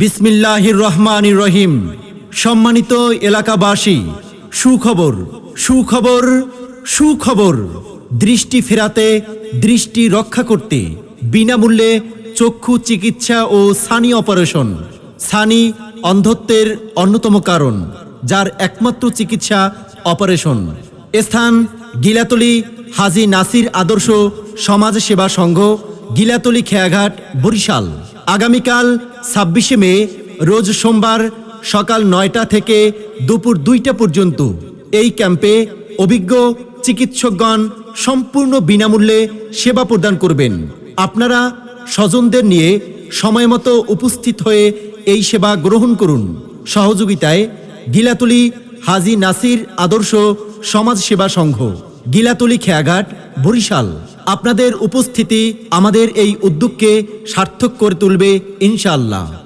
বিসমিল্লাহির রহমানির রহিম সম্মানিত এলাকাবাসী, সুখবর সুখবর সুখবর। দৃষ্টি ফেরাতে, দৃষ্টি রক্ষা করতে, বিনামূল্যে চক্ষু চিকিৎসা ও সানি অপারেশন। সানি অন্ধত্বের অন্যতম কারণ, যার একমাত্র চিকিৎসা অপারেশন। স্থান গিলাতলি হাজি নাসির আদর্শ সমাজ সেবা সংঘ, গিলাতলি খেয়াঘাট, বরিশাল। আগামীকাল ছাব্বিশে মে, রোজ সোমবার সকাল নয়টা থেকে দুপুর দুইটা পর্যন্ত এই ক্যাম্পে অভিজ্ঞ চিকিৎসকগণ সম্পূর্ণ বিনামূল্যে সেবা প্রদান করবেন। আপনারা স্বজনদের নিয়ে সময়মতো উপস্থিত হয়ে এই সেবা গ্রহণ করুন। সহযোগিতায় গিলাতুলি হাজি নাসির আদর্শ সমাজ সেবা সংঘ, গিলাতলি খেয়াঘাট, বরিশাল। আপনাদের উপস্থিতি আমাদের এই উদ্যোগকে সার্থক করে তুলবে ইনশাআল্লাহ।